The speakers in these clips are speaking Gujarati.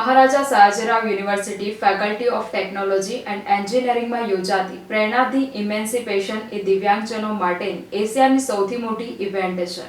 Maharaja Sayajirao university faculty of technology and એન્જિનિયરિંગમાં યોજાતી પ્રેરણા ધી ઇમેન્સિપેશન એ દિવ્યાંગજનો માટેની એશિયાની સૌથી મોટી ઇવેન્ટ છે.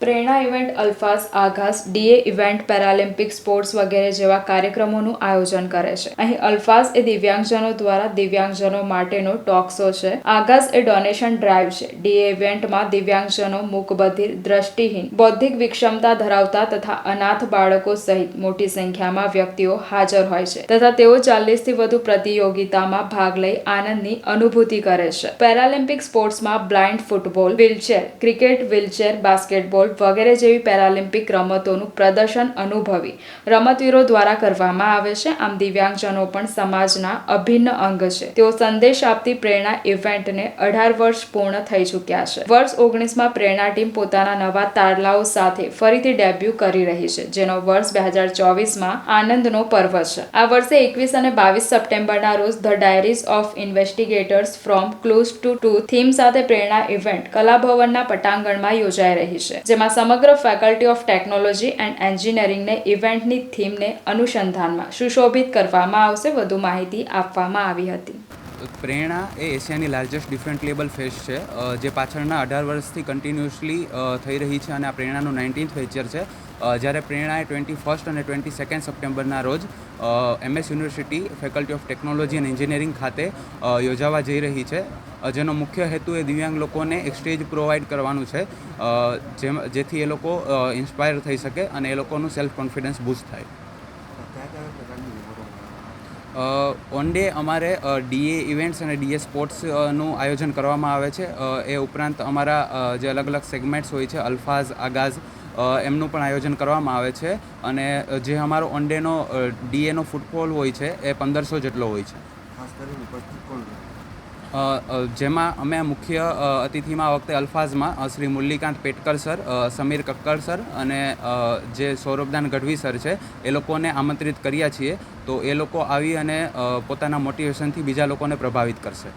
Prerana event Alfaz Aaghaz DA event, paralympic sports વગેરે જેવા કાર્યક્રમોનું આયોજન કરે છે. અહીં અલ્ફાઝ એ દિવ્યાંગજનો દ્વારા દિવ્યાંગજનો માટેનો ટોક શો છે. આઘાસ એ ડોનેશન ડ્રાઈવ છે. ડીએ ઇવેન્ટમાં દિવ્યાંગજનો મૂકબધિર દ્રષ્ટિહીન, બૌદ્ધિક વિક્ષમતા ધરાવતા તથા અનાથ બાળકો સહિત મોટી સંખ્યામાં વ્યક્તિઓ હાજર હોય છે તથા તેઓ ચાલીસથી વધુ પ્રતિયોગિતામાં ભાગ લઈ આનંદની અનુભૂતિ કરે છે. પેરાલિમ્પિક સ્પોર્ટ્સમાં blind football, wheelchair, cricket, wheelchair, basketball વગેરે જેવી પેરાલિમ્પિક રમતોનું પ્રદર્શન અનુભવી. રમતવીરો દ્વારા કરવામાં આવે છે. આમ દિવ્યાંગજનો પણ સમાજના અભિન્ન અંગ છે. તેઓ સંદેશ આપતી પ્રેરણા ઇવેન્ટને અઢાર વર્ષ પૂર્ણ થઈ ચૂક્યા છે. વર્ષ ઓગણીસમાં પ્રેરણા ટીમ પોતાના નવા તારલાઓ સાથે ફરીથી ડેબ્યુ કરી રહી છે, જેનો વર્ષ બે હજાર ચોવીસમાં આનંદનો પર્વ છે. આ વર્ષે એકવીસ અને બાવીસ સપ્ટેમ્બરના રોજ the diaries of investigators from clues to to theme સાથે પ્રેરણા ઇવેન્ટ કલાભવનના પટાંગણમાં યોજાઈ રહી છે જેમાં સમગ્ર ફેકલ્ટી ઓફ ટેકનોલોજી એન્ડ એન્જિનિયરિંગને ઇવેન્ટની થીમને અનુસંધાનમાં સુશોભિત કરવામાં આવશે, વધુ માહિતી આપવામાં આવી હતી. પ્રેરણા એ એશિયાની લાર્જેસ્ટ ડિફરન્ટ લેબલ ફેસ્ટ છે. જે પાછળના અઢાર વર્ષથી કન્ટિન્યુઅસલી થઈ રહી છે અને આ પ્રેરણાનું નાઇન્ટીન્થ વેચર છે. જ્યારે પ્રેરણાએ ટ્વેન્ટી ફર્સ્ટ અને ટ્વેન્ટી સેકન્ડ સપ્ટેમ્બરના રોજ MS university faculty of technology અને એન્જિનિયરિંગ ખાતે યોજાવા જઈ રહી છે. જેનો મુખ્ય હેતુ એ દિવ્યાંગ લોકોને એક સ્ટેજ પ્રોવાઈડ કરવાનું છે. જેમ, જેથી એ લોકો ઇન્સ્પાયર થઈ શકે અને એ લોકોનું સેલ્ફ કોન્ફિડન્સ બૂસ્ટ થાય ઓન ડે અમારે ડીએ ઇવેન્ટ્સ અને ડીએ સ્પોર્ટ્સનું આયોજન કરવામાં આવે છે. એ ઉપરાંત અમારા જે અલગ અલગ સેગમેન્ટ્સ હોય છે, અલ્ફાઝ, આગાઝ એમનું પણ આયોજન કરવામાં આવે છે. અને જે અમારો ઓન ડેનો ડીએનો ફૂટબોલ હોય છે, એ પંદરસો જેટલો હોય છે. ખાસ કરીને જેમાં અમે મુખ્ય અતિથિમાં વખતે અલ્ફાઝમાં શ્રી મુરલીકાંત પેટકર સર સમીર કક્કર સર અને જે સૌરભદાન ગઢવી સર છે, એ લોકોને આમંત્રિત કર્યા છીએ. તો એ લોકો આવી અને પોતાના મોટિવેશનથી બીજા લોકોને પ્રભાવિત કરશે.